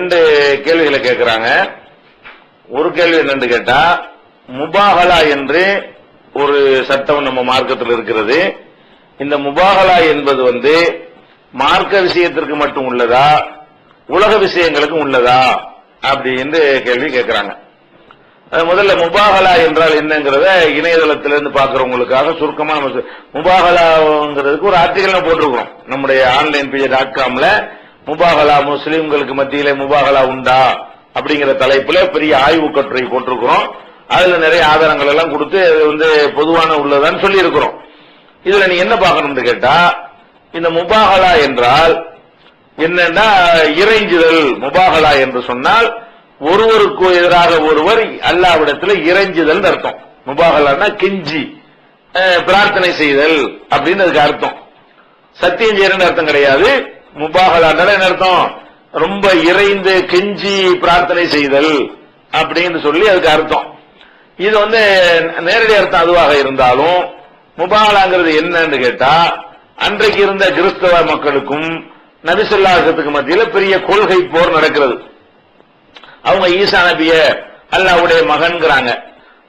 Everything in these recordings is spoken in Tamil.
ரெண்டு கேள்விகளை கேட்கிறாங்க. ஒரு கேள்வி என்னன்னு கேட்டா முபாகலா என்று ஒரு சட்டம் நம்ம மார்க்கத்தில் இருக்கிறது. இந்த முபாகலா என்பது வந்து மார்க்க விஷயத்திற்கு மட்டும் உள்ளதா? உலக விஷயங்களுக்கும் உள்ளதா? அப்படின்னு கேள்வி கேட்கிறாங்க. அது முதல்ல முபாகலா என்றால் என்னங்கிறத இணையதளத்திலிருந்து பார்க்கறவங்களுக்காக சுருக்கமா நம்ம முபாகலாங்கிறதுக்கு ஒரு ஆர்டிகல் போட்டிருக்கிறோம். நம்முடைய ஆன்லைன் பேஜ் டாட் காம்ல முபாகலா முஸ்லீம்களுக்கு மத்தியில முபாகலா உண்டா? அப்படிங்கிற தலைப்புல பெரிய ஆய்வு கட்டுரை போட்டிருக்கிறோம். அதுல நிறைய ஆதாரங்கள் எல்லாம் கொடுத்து அது வந்து பொதுவான உள்ளதான்னு சொல்லி இருக்கிறோம் இதுல நீ என்ன பார்க்கணும்னு கேட்டா இந்த முபாகலா என்றால் என்னன்னா இறைஞ்சுதல் முபாகலா என்று சொன்னால் ஒருவருக்கு எதிராக ஒருவர் அல்லாவிடத்தில் இறைஞ்சுதல் அர்த்தம். முபாகலான்னா கெஞ்சி பிரார்த்தனை செய்தல் அப்படின்னு அதுக்கு அர்த்தம். சத்தியம் செய்யறன்னு அர்த்தம் கிடையாது. முபாகலாண்டால என்ன அர்த்தம்? ரொம்ப இறைந்து கெஞ்சி பிரார்த்தனை செய்தல் அப்படின்னு சொல்லி அதுக்கு அர்த்தம். இது வந்து நேரடி அர்த்தம் அதுவாக இருந்தாலும் முபாகலாங்கிறது என்னன்னு கேட்டா அன்றைக்கு இருந்த கிறிஸ்தவ மக்களுக்கும் நபிசல்லாசத்துக்கு மத்தியில் பெரிய கொள்கை போர் நடக்கிறது. அவங்க ஈசா நபிய அல்லாவுடைய மகன்கிறாங்க.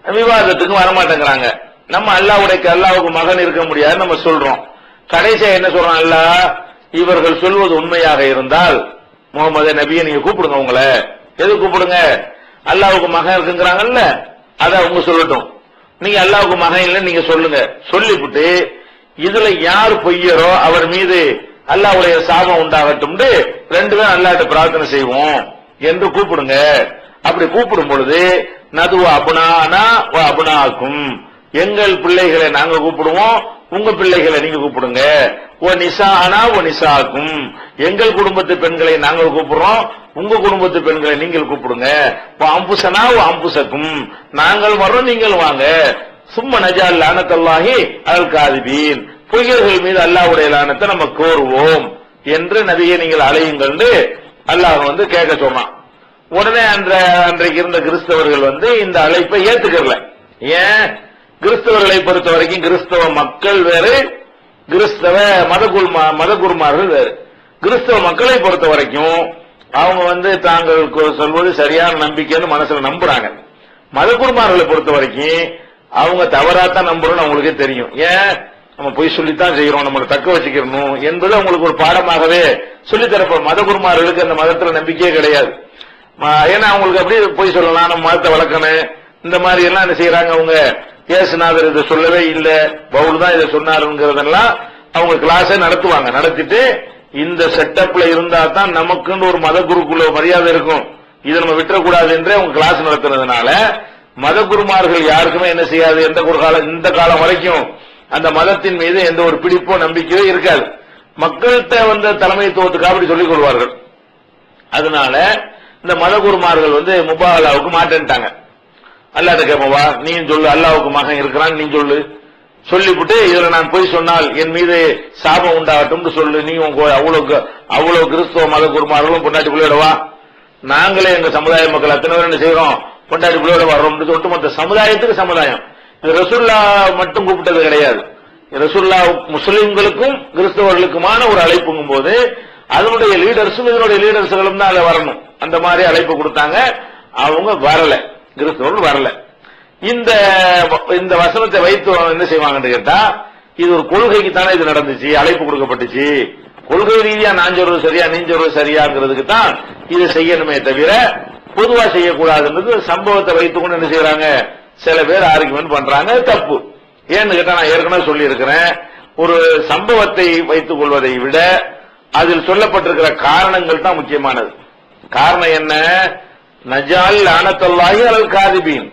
விவாதத்துக்கும் வரமாட்டேங்கிறாங்க. நம்ம அல்லாவுடைய அல்லாவுக்கு மகன் இருக்க முடியாது நம்ம சொல்றோம். கடைசியா என்ன சொல்றோம் அல்லாஹ்? இவர்கள் சொல்வது உண்மையாக இருந்தால் முகமது நபியை நீங்க கூப்பிடுங்க உங்களை. எது கூப்பிடுங்க? அல்லாவுக்கு மகன் இருக்குங்கிறாங்கல்ல அத அவங்க சொல்லட்டும். நீங்க அல்லாவுக்கு மகன் இல்லை நீங்க சொல்லுங்க. சொல்லிவிட்டு இதுல யார் பொய்யரோ அவர் மீது அல்லாவுடைய சாபம் உண்டாகட்டும் ரெண்டு பேரும் அல்லாட்ட பிரார்த்தனை செய்வோம் என்று கூப்பிடுங்க. அப்படி கூப்பிடும் பொழுது நதுவ அபுனானா அபுனாக்கும். எங்கள் பிள்ளைகளை நாங்க கூப்பிடுவோம் உங்க பிள்ளைகளை நீங்க கூப்பிடுங்க. ஓ நிசானா ஓ நிசாக்கும். எங்கள் குடும்பத்து பெண்களை நாங்கள் கூப்பிடுறோம். உங்க குடும்பத்து பெண்களை நீங்கள் கூப்பிடுங்க. ஓ அம்புசனா ஓ அம்புசக்கும். நாங்கள் வர்றோம் நீங்கள் வாங்க. சும்மா நஜால் லானத்தல்லாஹி அல் காதிபீன். பொய்யர்கள் மீது அல்லாஹ்வுடைய லானத்தை நம்ம கோருவோம் என்று நபியை நீங்கள் அலையுங்கள் அல்லாஹ் வந்து கேட்க சொன்னான். உடனே அந்த அன்றைக்கு இருந்த கிறிஸ்தவர்கள் வந்து இந்த அழைப்பை ஏத்துக்கல ஏன்? கிறிஸ்தவர்களை பொறுத்த வரைக்கும் கிறிஸ்தவ மக்கள் வேறு கிறிஸ்தவ மதகுருமா மதகுருமார்கள் வேறு. கிறிஸ்தவ மக்களை பொறுத்த வரைக்கும் அவங்க வந்து தாங்கள் கொ- சொல்வது சரியான நம்பிக்கைன்னு மனசுல நம்புறாங்க. மதகுருமார்களை பொறுத்த வரைக்கும் அவங்க தவறாத்தான் நம்புறோம்னு அவங்களுக்கே தெரியும். ஏன்? நம்ம போய் சொல்லித்தான் செய்யறோம் நம்மளை தக்க வச்சுக்கிறணும் என்பது அவங்களுக்கு ஒரு பாடமாகவே சொல்லித்தரப்ப மதகுருமார்களுக்கு அந்த மதத்துல நம்பிக்கையே கிடையாது. ஏன்னா அவங்களுக்கு அப்படியே போய் சொல்லலாம் நம்ம மதத்தை வளர்க்கணும் இந்த மாதிரி எல்லாம் என்ன செய்யறாங்க அவங்க? இயேசுநாதர் இதை சொல்லவே இல்லை. பவுல் தான் இதை சொன்னாருங்கிறதெல்லாம் அவங்க கிளாஸே நடத்துவாங்க. நடத்திட்டு இந்த செட்டப்ல இருந்தா தான் நமக்குன்னு ஒரு மத குருக்குள்ள மரியாதை இருக்கும். இதை நம்ம விட்டுறக்கூடாது என்றே அவங்க கிளாஸ் நடத்துறதுனால மத குருமார்கள் யாருக்குமே என்ன செய்யாது? எந்த ஒரு காலம் இந்த காலம் வரைக்கும் அந்த மதத்தின் மீது எந்த ஒரு பிடிப்போ நம்பிக்கையோ இருக்காது. மக்கள்கிட்ட வந்த தலைமைத்துவத்துக்காக அப்படி சொல்லிக் கொள்வார்கள். அதனால இந்த மதகுருமார்கள் வந்து முபாலாவுக்கு மாட்டேன்ட்டாங்க. அல்லாத கேப்பவா? நீ சொல்லு அல்லாவுக்கு மகன் இருக்கிறான் நீ சொல்லு. சொல்லிவிட்டு இதுல நான் போய் சொன்னால் என் மீது சாபம் உண்டாகட்டும் சொல்லு. நீ உங்க அவ்வளவு அவ்வளவு கிறிஸ்தவ மத குருமார்களும் பொண்டாட்டி பிள்ளையோடவா? நாங்களே எங்க சமுதாய மக்கள் அத்தனை பேர் என்ன செய்யறோம் பொண்டாட்டி பிள்ளையோட வர்றோம்னு சொல்லிட்டு சமுதாயத்துக்கு சமுதாயம். இது மட்டும் கூப்பிட்டது கிடையாது. ரசுல்லா முஸ்லிம்களுக்கும் கிறிஸ்தவர்களுக்குமான ஒரு அழைப்புங்கும் போது அதனுடைய லீடர்ஸும் இதனுடைய லீடர்ஸ்களும் தான் அதில் வரணும். அந்த மாதிரி அழைப்பு கொடுத்தாங்க. அவங்க வரலை. கிறிஸ்தவர்கள் வரல. இந்த இந்த வசனத்தை வைத்து என்ன செய்வாங்கன்னு கேட்டா இது ஒரு கொள்கைக்கு தானே இது நடந்துச்சு அழைப்பு கொடுக்கப்பட்டுச்சு. கொள்கை ரீதியா நான் சொல்றது சரியா நீ சொல்றது சரியாங்கிறதுக்கு தான் இதை செய்யணுமே தவிர பொதுவா செய்யக்கூடாதுன்றது சம்பவத்தை வைத்துக்கொண்டு என்ன செய்யறாங்க? சில பேர் ஆர்குமெண்ட் பண்றாங்க தப்பு. ஏன்னு கேட்டா நான் ஏற்கனவே சொல்லி இருக்கிறேன் ஒரு சம்பவத்தை வைத்துக் கொள்வதை விட அதில் சொல்லப்பட்டிருக்கிற காரணங்கள் தான் முக்கியமானது. காரணம் என்ன? நஜால் லானத்தல்லாஹி அல் காதிபீன்.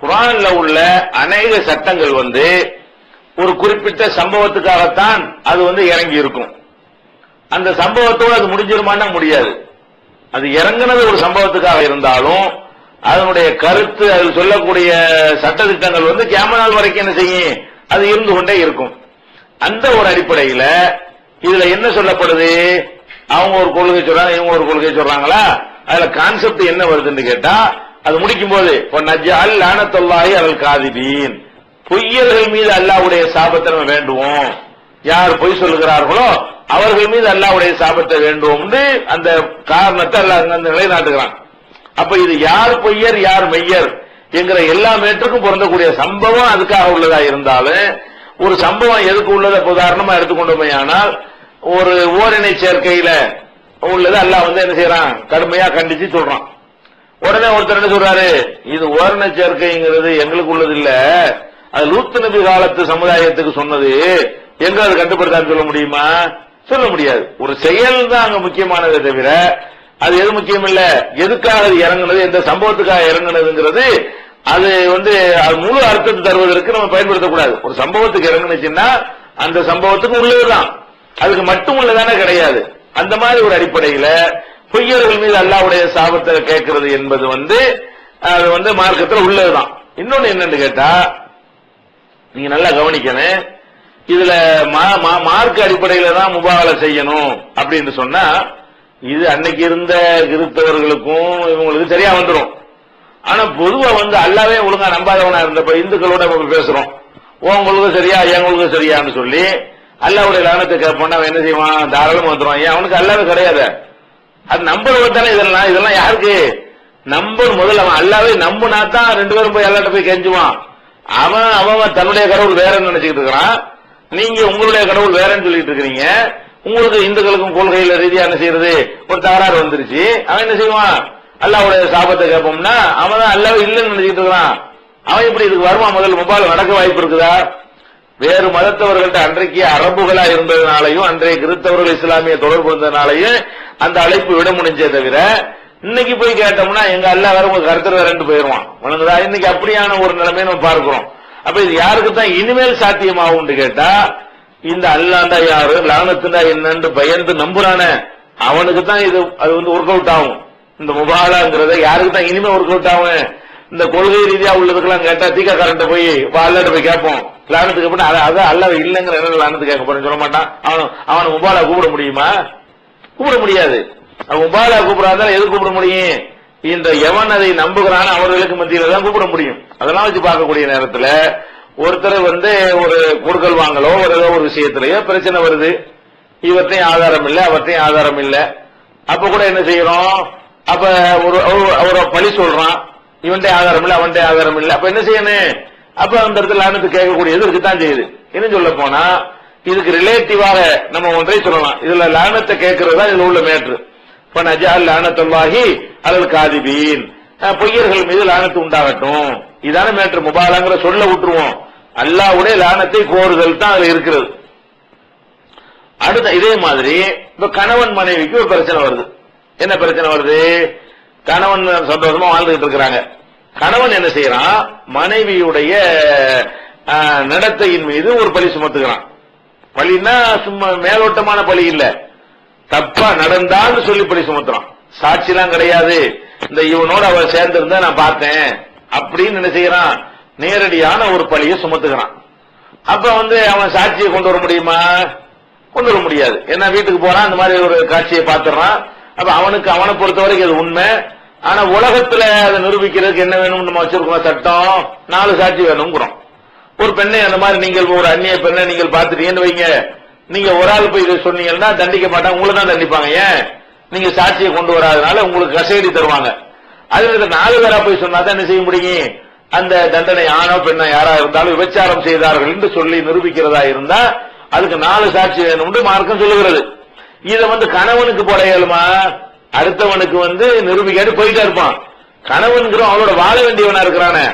குரான்ல உள்ள அநேக சட்டங்கள் வந்து ஒரு குறிப்பிட்ட சம்பவத்துக்காகத்தான் அது வந்து இறங்கி இருக்கும் அந்த சம்பவத்தோடு அது முடிஞ்சிருமானா முடியாது. அது இறங்குனது ஒரு சம்பவத்துக்காக இருந்தாலும் அதனுடைய கருத்து அதில் சொல்லக்கூடிய சட்டத்திட்டங்கள் வந்து கேமரால் வரைக்கும் என்ன செய்யும்? அது இருந்து கொண்டே இருக்கும். அந்த ஒரு அடிப்படையில் இதுல என்ன சொல்லப்படுது? அவங்க ஒரு கொள்கை சொல்றாங்க இவங்க ஒரு கொள்கை சொல்றாங்களா? அதுல கான்செப்ட் என்ன வருதுன்னு கேட்டா அது முடிக்கும் போது நஜால் லானத்தொல்லாஹி அல் காதிபீன். பொய்யர்கள் மீது அல்லாஹ்வுடைய சாபத்தை நம்ம வேண்டுவோம். யார் பொய் சொல்லுகிறார்களோ அவர்கள் மீது அல்லாவுடைய சாபத்தை வேண்டும் அந்த காரணத்தை அல்லாஹ் அந்த நிலைநாட்டுகிறான். அப்ப இது யார் பொய்யர் யார் மெய்யர் என்கிற எல்லா மேற்றுக்கும் பொருந்தக்கூடிய சம்பவம் அதுக்காக உள்ளதா இருந்தாலும் ஒரு சம்பவம் எதுக்கு உள்ளதை? உதாரணமா எடுத்துக்கொண்டோமே ஆனால் ஒரு ஓரினை சேர்க்கையில உள்ளது அல்லாஹ் வந்து என்ன செய்யறான்? கடுமையா கண்டிச்சு சொல்றான். உடனே ஒருத்தர் என்ன சொல்றாரு? இது ஓரண சேர்க்கைங்கிறது எங்களுக்கு உள்ளது இல்ல. அது லூத்து நபி காலத்து சமுதாயத்துக்கு சொன்னது. எங்க அது கட்டுப்படுத்தான்னு சொல்ல முடியுமா? சொல்ல முடியாது. ஒரு செயல் தான் அங்க முக்கியமானதை தவிர அது எது முக்கியம் இல்ல? எதுக்காக அது இறங்குனது? எந்த சம்பவத்துக்காக இறங்குனதுங்கிறது அது வந்து அது முழு அர்த்தத்தை தருவதற்கு நம்ம பயன்படுத்தக்கூடாது. ஒரு சம்பவத்துக்கு இறங்குனுச்சுன்னா அந்த சம்பவத்துக்கு உள்ளதுதான். அதுக்கு மட்டும் உள்ளதானே கிடையாது. அந்த மாதிரி ஒரு அடிப்படையில பொய்யர்கள் மீது அல்லாவுடைய சாபத்தை கேட்கிறது என்பது வந்து அது வந்து மார்க்கத்தில் உள்ளதுதான். இன்னொன்னு என்னன்னு கேட்டா நீங்க நல்லா கவனிக்கணும். இதுல மா- மா- அடிப்படையில தான் முபாகலை செய்யணும் அப்படின்னு சொன்னா இது அன்னைக்கு இருந்த கிறிஸ்தவர்களுக்கும் இவங்களுக்கு சரியா வந்துடும் ஆனா பொதுவா வந்து அல்லாவே ஒழுங்கா நம்பாதவனா இருந்தப்ப இந்துக்களோட நம்ம பேசுறோம். உங்களுக்கு சரியா எங்களுக்கு சரியான்னு சொல்லி அல்லாவுடைய லானத்தை கேட்போம்னா அவன் என்ன செய்வான்? தாராளமா வந்துடுவான் ஏன்? அவனுக்கு அல்லாவே கிடையாது. அது நம்பர் தானே இதெல்லாம். இதெல்லாம் யாருக்கு? நம்பர் முதல்ல அவன் அல்லாவே நம்புனா தான் ரெண்டு பேரும் போய் எல்லாட்ட போய் கெஞ்சுவான். அவன் அவன் தன்னுடைய கடவுள் வேறன்னு நினைச்சுக்கிட்டு இருக்கிறான். நீங்க உங்களுடைய கடவுள் வேறன்னு சொல்லிட்டு இருக்கிறீங்க. உங்களுக்கு இந்துக்களுக்கும் கொள்கையில ரீதியா என்ன செய்யறது? ஒரு தகராறு வந்துருச்சு. அவன் என்ன செய்வான்? அல்லாவுடைய சாபத்தை கேட்போம்னா அவன் தான் அல்லாவே இல்லைன்னு நினைச்சிட்டு இருக்கிறான். அவன் இப்படி இதுக்கு வருமா முதல் மொபைல் நடக்க வாய்ப்பு இருக்குதா? வேறு மதத்தவர்கள்ட்ட அன்றைக்கு அரபுகளா இருந்ததுனாலையும் அன்றைய கிறிஸ்தவர்கள் இஸ்லாமிய தொடர்பு இருந்ததுனாலையும் அந்த அழைப்பு விட முடிஞ்சே தவிர இன்னைக்கு போய் கேட்டோம்னா எங்க அல்லா வேற உங்க கருத்து ரெண்டு போயிருவான் வணங்குதா இன்னைக்கு அப்படியான ஒரு நிலைமையை நம்ம பார்க்கிறோம். அப்ப இது யாருக்கு தான் இனிமேல் சாத்தியமாகும்னு கேட்டா இந்த அல்லாண்டா யாரு? லானத்துண்டா என்னன்னு பயந்து நம்புறானே. அவனுக்கு தான் இது அது வந்து ஒர்க் அவுட் ஆகும். இந்த முபாலாங்கிறத யாருக்கு தான் இனிமே ஒர்க் அவுட் ஆகும்? இந்த கொள்கை ரீதியா உள்ளதுக்கெல்லாம் கேட்டா தீக்கா கரண்ட போய் அல்லாட்ட போய் கேட்போம். லானத்துக்கு அப்புறம் அதை அல்ல இல்லைங்கிற என்ன லானத்துக்கு கேட்க போறேன்னு சொல்ல மாட்டான். அவன் அவனை உபாலா கூப்பிட முடியுமா? கூப்பிட முடியாது. அவன் உபாலா கூப்பிடாதான் எது கூப்பிட முடியும்? இந்த எவன் அதை நம்புகிறான் அவர்களுக்கு மத்தியில தான் கூப்பிட முடியும். அதெல்லாம் வச்சு பார்க்கக்கூடிய நேரத்துல ஒருத்தர் வந்து ஒரு கொடுக்கல் வாங்கலோ ஒரு ஏதோ ஒரு விஷயத்திலேயோ பிரச்சனை வருது. இவர்த்தையும் ஆதாரம் இல்லை அவர்த்தையும் ஆதாரம் இல்லை. அப்ப கூட என்ன செய்யறோம்? அப்ப ஒரு அவரை பழி சொல்றான். இவன்டே ஆதாரம் இல்லை அவன்டே ஆதாரம் இல்லை அப்ப என்ன செய்யணும் அப்ப அந்த இடத்துல லானத்து கேட்கக்கூடியது இருக்குதான் செய்யுது. என்ன சொல்ல போனா இதுக்கு ரிலேட்டிவாக நம்ம ஒன்றை சொல்லலாம். இதுல லானத்தை கேட்கறது தான் இதுல உள்ள மேட்ரு. இப்ப நஜால் லானத்துல்லாஹி அலல் காதிபீன். பொய்யர்கள் மீது லானத்து உண்டாகட்டும். இதான மேட்ரு. முபாலாங்கிற சொல்ல விட்டுருவோம். அல்லாவுடைய லானத்தை கோருதல் தான் அதுல இருக்கிறது. அடுத்த இதே மாதிரி இப்ப கணவன் மனைவிக்கு ஒரு பிரச்சனை வருது. என்ன பிரச்சனை வருது? கணவன் சந்தோஷமா வாழ்ந்துகிட்டு இருக்கிறாங்க. கணவன் என்ன செய்யறான்? மனைவியுடைய நடத்தையின் மீது ஒரு பழி சுமத்துக்கிறான் பழின்னா சும்மா மேலோட்டமான பழி இல்ல. தப்பா நடந்தான்னு சொல்லி பழி சுமத்துறான். சாட்சிலாம் கிடையாது. இந்த இவனோட அவ சேர்ந்திருந்தா நான் பார்த்தேன். அப்படின்னு என்ன செய்யறான்? நேரடியான ஒரு பழியை சுமத்துக்கிறான் அப்ப வந்து அவன் சாட்சியை கொண்டு வர முடியுமா? கொண்டு வர முடியாது. ஏன்னா வீட்டுக்கு போறான் அந்த மாதிரி ஒரு காட்சியை பார்த்துறான் அப்ப அவனுக்கு அவனை பொறுத்த வரைக்கும் அது உண்மை. ஆனா உலகத்துல அதை நிரூபிக்கிறதுக்கு என்ன வேணும்னு நம்ம வச்சிருக்கோம் சட்டம். நாலு சாட்சி வேணுங்கிறோம் ஒரு பெண்ணை அந்த மாதிரி நீங்கள் ஒரு அந்நிய பெண்ணை நீங்கள் பார்த்துட்டீங்கன்னு வைங்க. நீங்க ஒரு ஆள் போய் இதை சொன்னீங்கன்னா தண்டிக்க மாட்டாங்க. உங்களை தான் தண்டிப்பாங்க. ஏன்? நீங்க சாட்சியை கொண்டு வராதனால உங்களுக்கு கசேடி தருவாங்க. அதுல நாலு பேரா போய் சொன்னா தான் என்ன செய்ய முடியும்? அந்த தண்டனை ஆணோ பெண்ணோ யாரா இருந்தாலும் விபச்சாரம் செய்தார்கள் என்று சொல்லி நிரூபிக்கிறதா இருந்தா அதுக்கு நாலு சாட்சி வேணும்னு மார்க்கம் சொல்லுகிறது. இதை வந்து கணவனுக்கு போட இயலுமா? அடுத்தவனுக்கு வந்து நிரூபிக்காட்டு போயிட்டே இருப்பான். கணவன்கிறோம் அவனோட வாழ வேண்டியவனா இருக்கிறானே.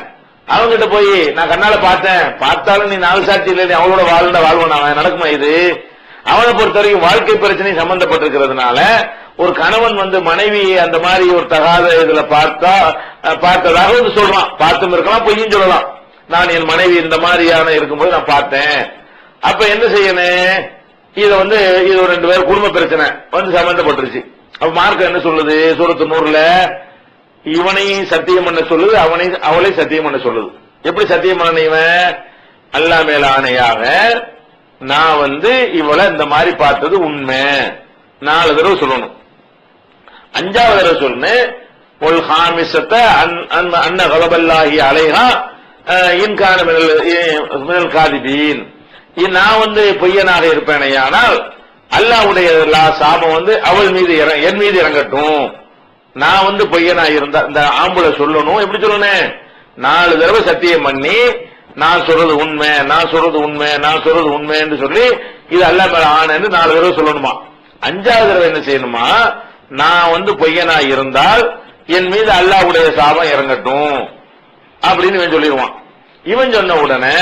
அவன்கிட்ட போய் நான் கண்ணால பார்த்தேன். பார்த்தாலும் நீ நாலு சாட்சி இல்லை நீ அவளோட வாழ்ந்த வாழ்வன்? அவன் நடக்குமா இது? அவனை பொறுத்த வரைக்கும் வாழ்க்கை பிரச்சனை சம்பந்தப்பட்டிருக்கிறதுனால ஒரு கணவன் வந்து மனைவி அந்த மாதிரி ஒரு தகாத இதுல பார்த்தா பார்த்ததாக வந்து சொல்றான். பார்த்தும் இருக்கலாம் பொய்யும் சொல்லலாம். நான் என் மனைவி இந்த மாதிரியான இருக்கும்போது நான் பார்த்தேன். அப்ப என்ன செய்யணும்? இதை வந்து இது ஒரு ரெண்டு பேர் குடும்ப பிரச்சனை வந்து சம்பந்தப்பட்டுருச்சு. அப்ப மார்க்கம் என்ன சொல்லுது? சூரத்து நூறுல இவனையும் சத்தியம் பண்ண சொல்லுது அவனை அவளை சத்தியம் பண்ண சொல்லுது. எப்படி சத்தியம் பண்ண இவன்? அல்லா மேல ஆணையாக நான் வந்து இவளை இந்த மாதிரி பார்த்தது உண்மை. நாலு தடவை சொல்லணும். அஞ்சாவது தடவை சொல்லணும். ஒல் ஹாமிசத்தை அன்ன கலபல்லாகி அலைஹா அஹ், இன்கான மினல் காதிபீன். இ- நான் வந்து பொய்யனாக இருப்பேனே அல்லாவுடைய லா- சாபம் வந்து அவள் மீது இற- என் மீது இறங்கட்டும். நான் வந்து பொய்யனா இருந்தா இந்த ஆம்பளை சொல்லணும். எப்படி சொல்லணும் நாலு தடவை சத்தியம் பண்ணி நான் சொல்றது உண்மை நான் சொல்றது உண்மை நான் சொல்றது உண்மைன்னு சொல்லி இது அல்ல மேல ஆனன்னு நாலு தடவை சொல்லணுமா? அஞ்சாவது தடவை என்ன செய்யணுமா? நான் வந்து பொய்யனா இருந்தால் என் மீது அல்லாஹ்வுடைய சாபம் இறங்கட்டும். அப்படின்னு இவன் சொல்லிடுவான். இவன் சொன்ன உடனே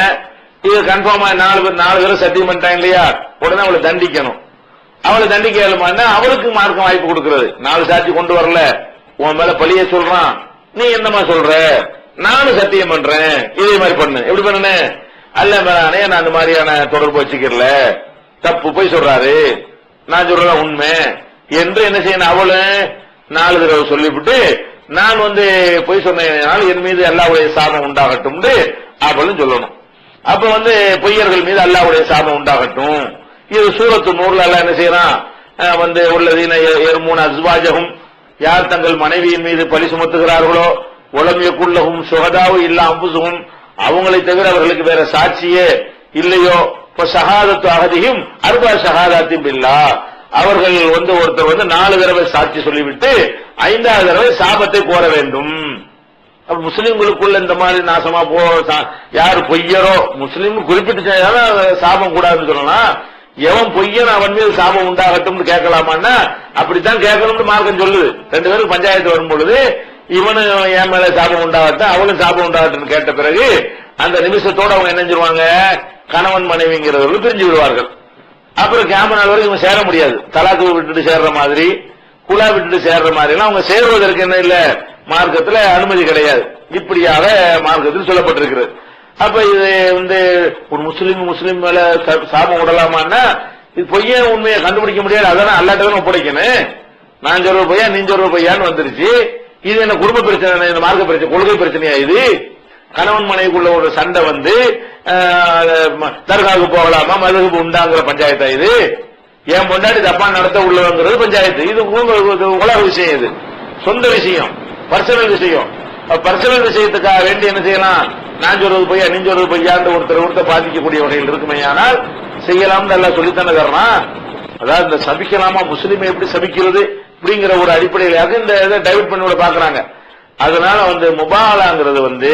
இது கன்ஃபார்மா நாலு பேர் நாலு பேரும் சத்தியம் பண்ணிட்டான் இல்லையா? உடனே அவளை தண்டிக்கணும். அவளை தண்டிக்க இயலுமான்னா அவளுக்கு மார்க்க வாய்ப்பு கொடுக்கிறது. நாலு சாட்சி கொண்டு வரல. உன் மேல பழிய சொல்றான். நீ என்னமா சொல்ற? நானும் சத்தியம் பண்றேன். இதே மாதிரி பண்ணு. எப்படி பண்ணு அல்ல மேலானே நான் அந்த மாதிரியான தொடர்பு வச்சுக்கிறல. தப்பு போய் சொல்றாரு. நான் சொல்றத உண்மை. என்று என்ன செய்யணும்? அவளு நாலு தடவை சொல்லிவிட்டு நான் வந்து பொய் சொன்னேனால் என் மீது அல்லாவுடைய சாபம் உண்டாகட்டும் அவளும் சொல்லணும். அப்ப வந்து பொய்யர்கள் மீது அல்லாவுடைய சாபம் உண்டாகட்டும். இது சூரத்து நூறுல எல்லாம் என்ன செய்யறான்? வந்து உள்ளதீன மூணு அஸ்வாஜகம். யார் தங்கள் மனைவியின் மீது பழி சுமத்துகிறார்களோ உளமியக்குள்ளகும் சுகதாவும் இல்ல அம்புசுகும் அவங்களை தவிர அவர்களுக்கு வேற சாட்சியே இல்லையோ? இப்ப சகாதத்து அகதியும் அருபா ஷஹாதாத்தின் இல்லா அவர்கள் வந்து ஒருத்தர் வந்து நாலு தடவை சாட்சி சொல்லிவிட்டு ஐந்தாவது தடவை சாபத்தை கோர வேண்டும். முஸ்லிம்களுக்குள்ள இந்த மாதிரி நாசமா போ யார் பொய்யரோ? முஸ்லீம் குறிப்பிட்டு சாபம் கூடாதுன்னு சொல்லலாம். எவன் பொய்யன் அவன் மீது சாபம் உண்டாகட்டும்னு கேட்கலாமான்னா அப்படித்தான் கேட்கணும்னு மார்க்கம் சொல்லுது. ரெண்டு பேரும் பஞ்சாயத்து வரும் பொழுது இவனு என் மேல சாபம் உண்டாகட்டும் அவளும் சாபம் உண்டாகட்டும் கேட்ட பிறகு அந்த நிமிஷத்தோட அவங்க என்ன செஞ்சிருவாங்க? கணவன் மனைவிங்கிறவர்கள் பிரிஞ்சு விடுவார்கள். அப்புறம் கேமரா வரைக்கும் இவங்க சேர முடியாது. தலாக்கு விட்டுட்டு சேர்ற மாதிரி குழா விட்டுட்டு சேர்ற மாதிரி எல்லாம் அவங்க சேர்வதற்கு என்ன இல்ல? மார்க்கத்துல அனுமதி கிடையாது. இப்படியாக மார்க்கத்தில் சொல்லப்பட்டிருக்கிறது. அப்ப இது வந்து ஒரு முஸ்லீம் முஸ்லீம் மேல சாபம் விடலாமான்னா இது பொய்ய உண்மையை கண்டுபிடிக்க முடியாது. அதான் அல்லாட்டதான் ஒப்படைக்கணும். நான் சொல்ற பொய்யா நீ சொல்ற பொய்யான்னு வந்துருச்சு. இது என்ன குடும்ப பிரச்சனை இந்த மார்க்க பிரச்சனை கொள்கை பிரச்சனையா இது? கணவன் மனைவிக்குள்ள ஒரு சண்டை வந்து தர்காவுக்கு போகலாமா மதுகு உண்டாங்கிற பஞ்சாயத்தா இது? என் பொண்டாட்டி தப்பா நடத்த உள்ளவங்கிறது பஞ்சாயத்து. இது இது உலக விஷயம் இது. சொந்த விஷயம். பர்சனல் விஷயம். பர்சனல் விஷயத்துக்காக வேண்டி என்ன செய்யலாம்? நான் சொல்றது பொய்யா நீ சொல்றது பொய்யான்னு ஒருத்தர் ஒருத்தர் பாதிக்கக்கூடிய வகையில் இருக்குமே ஆனால் செய்யலாம்னு எல்லாம் சொல்லித்தானே தரணும். அதாவது இந்த சபிக்கலாமா முஸ்லீமை எப்படி சபிக்கிறது அப்படிங்கிற ஒரு அடிப்படையிலாக இந்த இதை டைவர்ட் பண்ணி பாக்குறாங்க அதனால வந்து முபாலாங்கிறது வந்து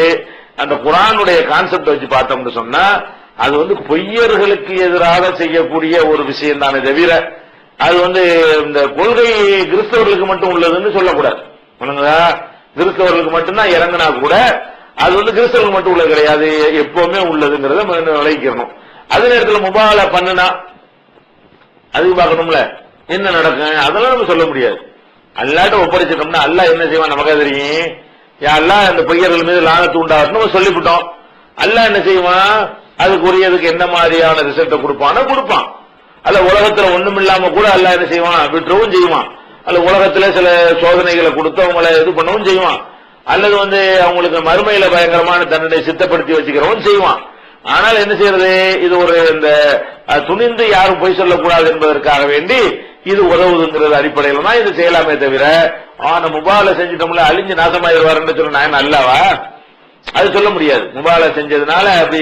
அந்த குரானுடைய கான்செப்ட் வச்சு பார்த்தோம்னு சொன்னா அது வந்து பொய்யர்களுக்கு எதிராக செய்யக்கூடிய ஒரு விஷயம் தானே தவிர அது வந்து இந்த கொள்கை கிறிஸ்தவர்களுக்கு மட்டும் உள்ளதுன்னு சொல்லக்கூடாது. கிறிஸ்தவர்களுக்கு மட்டும்தான் இறங்கினா கூட அது வந்து கிறிஸ்தவர்களுக்கு மட்டும் உள்ளது கிடையாது. எப்பவுமே உள்ளதுங்கிறத முதல்ல விளைவிக்கணும் அதே நேரத்தில் முபால பண்ணுனா அதுக்கு பார்க்கணும்ல. என்ன நடக்கும்? அதெல்லாம் நம்ம சொல்ல முடியாது. அல்லாட்ட ஒப்படைச்சிட்டோம்னா அல்லா என்ன செய்வான் நமக்கு தெரியும்? யா அந்த பொய்யர்கள் மீது லானத்து உண்டாகட்டும் நம்ம சொல்லிவிட்டோம். அல்லா என்ன செய்வான்? அதுக்குரியதுக்கு என்ன மாதிரியான ரிசல்ட்டை கொடுப்பானோ? கொடுப்பான். அல்ல உலகத்துல ஒண்ணும் இல்லாம கூட அல்லா என்ன செய்வான்? விட்டுறவும் செய்வான். அல்ல உலகத்துல சில சோதனைகளை கொடுத்து அவங்கள இது பண்ணவும் செய்வான். அல்லது வந்து அவங்களுக்கு மறுமையில பயங்கரமான தண்டனை சித்தப்படுத்தி வச்சுக்கிறவன் செய்வான். ஆனால் என்ன செய்யறது? இது ஒரு இந்த துணிந்து யாரும் பொய் சொல்லக்கூடாது என்பதற்காக வேண்டி இது உதவுதுங்கிறது அடிப்படையில் தான் இது செய்யலாமே தவிர ஆன முபால செஞ்சுட்டோம்ல அழிஞ்சு நாசமாயிருவாருன்னு சொல்ல நான் அல்லவா? அது சொல்ல முடியாது. முபால செஞ்சதுனால அப்படி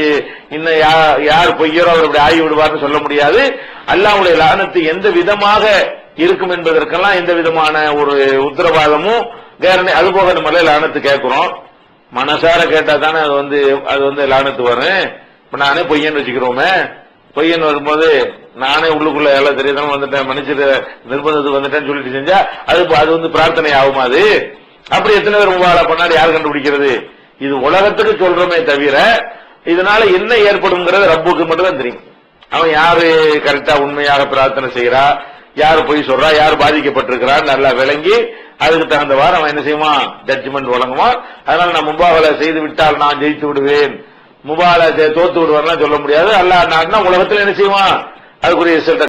இன்னும் யா- யார் பொய்யரோ அவர் அப்படி ஆகி விடுவார்னு சொல்ல முடியாது. அல்லாவுடைய லானத்து எந்த விதமாக இருக்கும் என்பதற்கெல்லாம் எந்த விதமான ஒரு உத்தரவாதமும் அது போக நம்ம லானத்து கேட்கிறோம் மனசார கேட்டா தானே அது வந்து அது வந்து லானத்து வரும். இப்ப நானே பொய்யன்னு வச்சுக்கிறோமே. பொய்யன் வரும்போது நானே உள்ளுக்குள்ள எல்லாம் தெரியாதவங்க வந்துட்டேன் மன்னிச்சிட்டு நிர்பந்தத்துக்கு வந்துட்டேன்னு சொல்லிட்டு செஞ்சா அது அது வந்து பிரார்த்தனை ஆகுமா அது? அப்படி எத்தனை பேர் முபாலா பண்ணாடி யார் கண்டுபிடிக்கிறது? இது உலகத்துக்கு சொல்றோமே தவிர இதனால என்ன ஏற்படும்ங்கிறது ரப்புக்கு மட்டும் தான் தெரியும். அவன் யாரு கரெக்டா உண்மையாக பிரார்த்தனை செய்யறா யாரு பொய் சொல்றா? யார் பாதிக்கப்பட்டிருக்கிறார் நல்லா விளங்கி அதுக்கு தகுந்த வாரம் அவன் என்ன செய்வான் ஜட்ஜ்மெண்ட் வழங்குவான் அதனால நான் மும்பாவில செய்து விட்டால் நான் ஜெயித்து விடுவேன். முபால தோத்து விடுவார்லாம் சொல்ல முடியாது. அல்ல நான் உலகத்துல என்ன செய்வான்? அதுக்குரிய ரிசல்ட்